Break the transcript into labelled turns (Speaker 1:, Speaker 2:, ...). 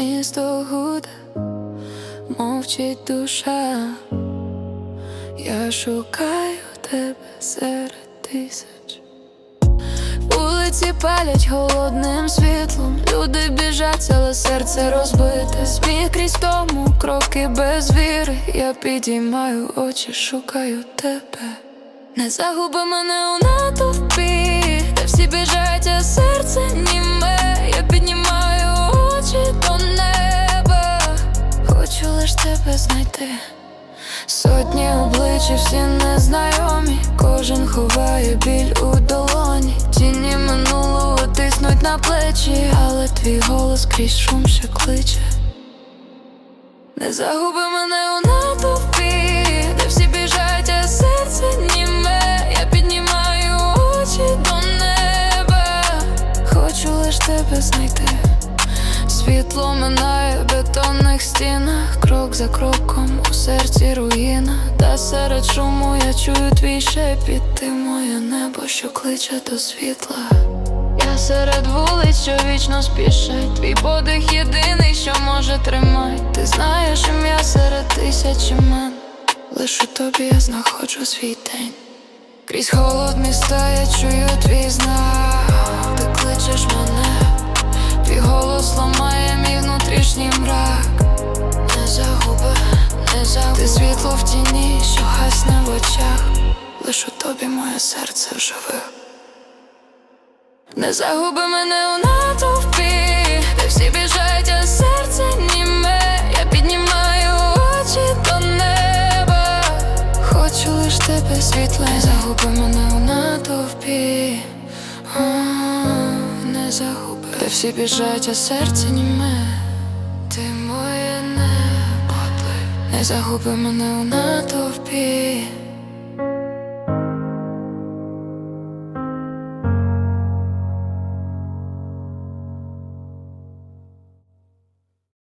Speaker 1: місто гуде, мовчить душа. Я шукаю тебе серед тисяч. Вулиці палять голодним світлом. Люди біжать, але серце розбите. Сміх крізь тому, кроки без віри. Я підіймаю очі, шукаю тебе. Не загуби мене у натовпі, знайти. Сотні облич, і всі незнайомі, кожен ховає біль у долоні. Тіні минулого тиснуть на плечі, але твій голос крізь шум ще кличе. Не загуби мене у натовпі, де всі біжать, а серце німе. Я піднімаю очі до неба. Хочу лиш тебе знайти. Світло минає в бетонних стінах, крок за кроком у серці руїна. Та серед шуму я чую твій шепіт, ти моє небо, що кличе до світла. Я серед вулиць, що вічно спішать. Твій подих єдиний, що може тримати. Ти знаєш ім'я серед тисяч імен. Лиш у тобі я знаходжу свій день. Крізь холод міста я чую твій знак. Світло в тіні, що гасне в очах. Лиш у тобі моє серце в живих. Не загуби мене у натовпі, де всі біжать, а серце німе. Я піднімаю очі до неба. Хочу лиш тебе світле, не загуби мене у натовпі. О, не загуби, де всі біжать, а серце німе. Не загуби мене у натовпі.